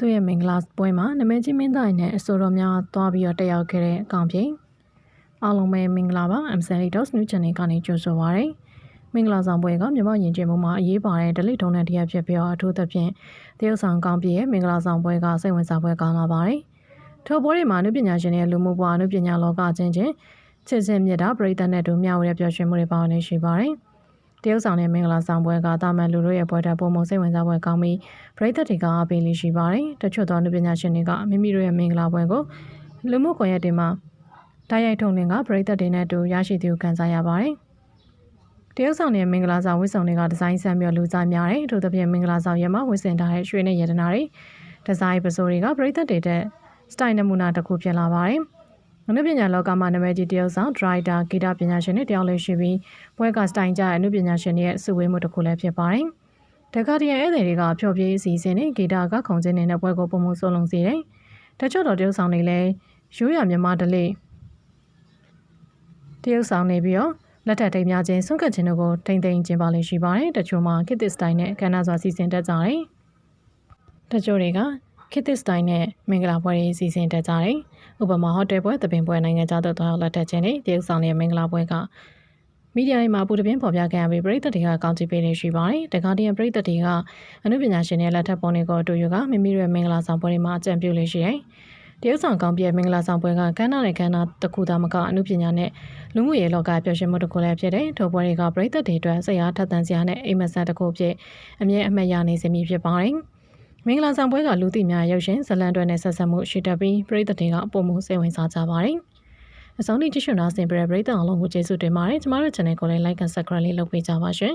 သူ့ရဲ့မင်္ဂလာပွဲမှာနမည်ကြီးမင်းသားရင်းနဲ့အဆိုတော်များသွားပြီးတော့တက်ရောက်ခဲ့တဲ့အကောင်ပြေအားလုံးပဲမင်္ဂလာပါ MSN Dos New Channel ကနေကြိုဆိုပါရစေမင်္ဂလာဆောင်ပွဲကမြမယဉ်ကျေးမှုမှာအရေးပါတဲ့ဒလိထုံးတဲ့တရားဖြစ်ပြီးတော့အထူးသဖြင့်တရုတ်ဆောင်ကောင်းပြည့်ရဲ့မင်္ဂလာဆောင်ပွဲကစိတ်ဝင်စားပွဲကောင်းလာပါတယ်ထို့ပွဲတွေမှာအနုပညာရှင်တွေရဲ့လူမှုဘဝအနုပညာလောကချင်းချင်းချစ်ချင်းမြတ်တာပရိသတ်နဲ့တူမျှဝေတဲ့ပျော်ရွှင်မှုတွေပါဝင်နေရှိပါတယ် တရုတ်ဆောင်တဲ့မင်္ဂလာဆောင်ပွဲကတာမန်လူတို့ရဲ့ပွဲတက်ပုံမစိတ်ဝင်စားပွဲကောင်းပြီးပရိသတ်တွေကအားပေးလေးရှိပါတယ်။တချို့သောလူပညာရှင်တွေကမိမိတို့ရဲ့မင်္ဂလာပွဲကိုလူမှုကွန်ရက်တွေမှာတိုက်ရိုက်ထုတ်လွှင့်ကပရိသတ်တွေနဲ့အတူရရှိသူခံစားရပါတယ်။တရုတ်ဆောင်တဲ့မင်္ဂလာဆောင်ဝတ်ဆောင်တွေကဒီဇိုင်းဆန်ပြီးလူစားများတယ်။ထို့သဖြင့်မင်္ဂလာဆောင်ရမှာဝတ်ဆင်ထားတဲ့ရွှေနဲ့ရတနာတွေဒီဇိုင်းပစိုးတွေကပရိသတ်တွေတဲ့စတိုင်နမူနာတစ်ခုဖြစ်လာပါတယ်။ အနုပညာလောကမှာနာမည်ကြီးတရုတ်ဆောင်ဒရိုက်တာဂီတပညာရှင်တွေတယောက်လေးရှိပြီးပွဲကစတိုင်ကြတဲ့အနုပညာရှင်တွေရဲ့စုဝေးမှုတစ်ခုလည်းဖြစ်ပါတယ်။တက္ကသိုလ်ဧည့်သည်တွေကဖျော်ဖြေအစီအစဉ်နဲ့ဂီတကခုံစင်းနေတဲ့ပွဲကိုပုံမှုဆုံးလုံးစေတယ်။တချို့တော်တရုတ်ဆောင်တွေလည်းရိုးရမြန်မာဒလိတရုတ်ဆောင်နေပြီးတော့လက်ထပ်ထိမ်းများခြင်းဆွန့်ကပ်ခြင်းတို့ကိုထိမ့်သိမ်းခြင်းပါလိမ့်ရှိပါတယ်။တချို့မှာခေတ်သစ်စတိုင်နဲ့ကဏ္ဍစွာစီစဉ်တတ်ကြတယ်။တချို့တွေက ခေတ်သစ်စတိုင်နဲ့မင်္ဂလာပွဲတွေစီစဉ်တတ်ကြတယ်။ဥပမာဟိုတယ်ပွဲသပင်ပွဲနိုင်ငံခြားသို့သွားရောက်လက်ထပ်ခြင်းနဲ့တရုတ်ဆောင်ရဲ့မင်္ဂလာပွဲကမီဒီယာတွေမှာပူတပင်းပေါ်ပြခဲ့ရပြီးပြည်သက်တွေကကောင်းချီးပေးနေရှိပါတယ်။တကားတရံပြည်သက်တွေကအမှုပညာရှင်တွေလက်ထပ်ပုံတွေကိုအတူယူကမိမိတို့မင်္ဂလာဆောင်ပွဲတွေမှာအကြံပြုလေးရှိတယ်။တရုတ်ဆောင်ကောင်းပြည့်မင်္ဂလာဆောင်ပွဲကကမ်းနားနဲ့ကမ်းနားတစ်ခုသာမကအမှုပညာနဲ့လူမှုရေးလောကပျော်ရွှင်မှုတစ်ခုလည်းဖြစ်တယ်။ထိုပွဲတွေကပြည်သက်တွေအတွက်ဆရာထက်သန်စရာနဲ့အိမ်မက်ဆန်တစ်ခုဖြစ်အမြဲအမှတ်ရနေစေမည်ဖြစ်ပါတယ်။ မင်္ဂလာဆောင်ပွဲကလူသိများရုပ်ရှင်ဇလန်တွေနဲ့ဆက်ဆက်မှုရှိတတ်ပြီးပြည်သက်တွေကပုံမှုစိတ်ဝင်စားကြပါတယ်။အဆုံးထိကြည့်ရှုနာဆင်ပြတဲ့ပရိသတ်အားလုံးကိုကျေးဇူးတင်ပါတယ်ကျမတို့ channel ကိုလည်း like and subscribe လေးလုပ်ပေးကြပါရှင်